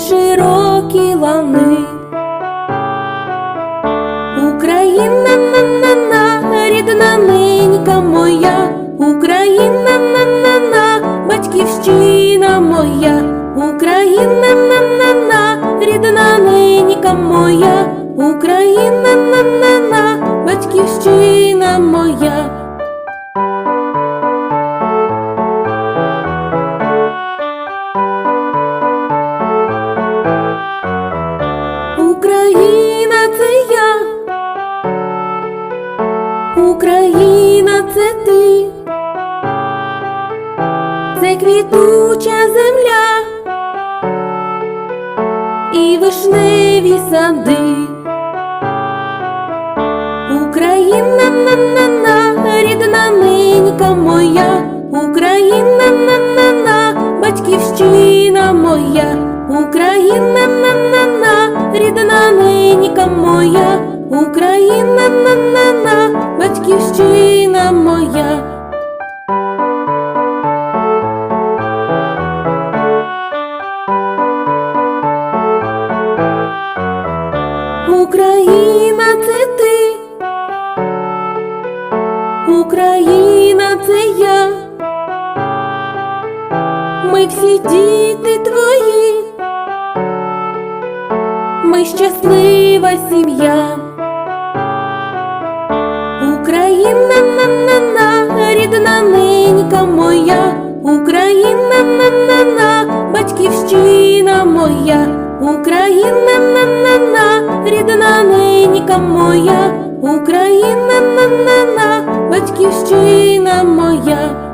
широкі лани. Україна на на на рідна ненька моя, Україна на на на батьківщина моя, Україна на на на рідна ненька моя, Україна на на на батьківщина моя. Україна це ти, це квітуча земля і вишневі сади. Україна на на на рідна ненька моя, Україна на на на батьківщина моя, Україна на на на рідна ненька моя, Україна на на на батьківщина моя. Україна це ти, Україна це я, ми всі діти твої, ми щаслива сім'я. Україна на на на рідна ненька моя, Україна на на на батьківщина моя, Україна на на на рідна ненька моя, Україна на на на батьківщина моя.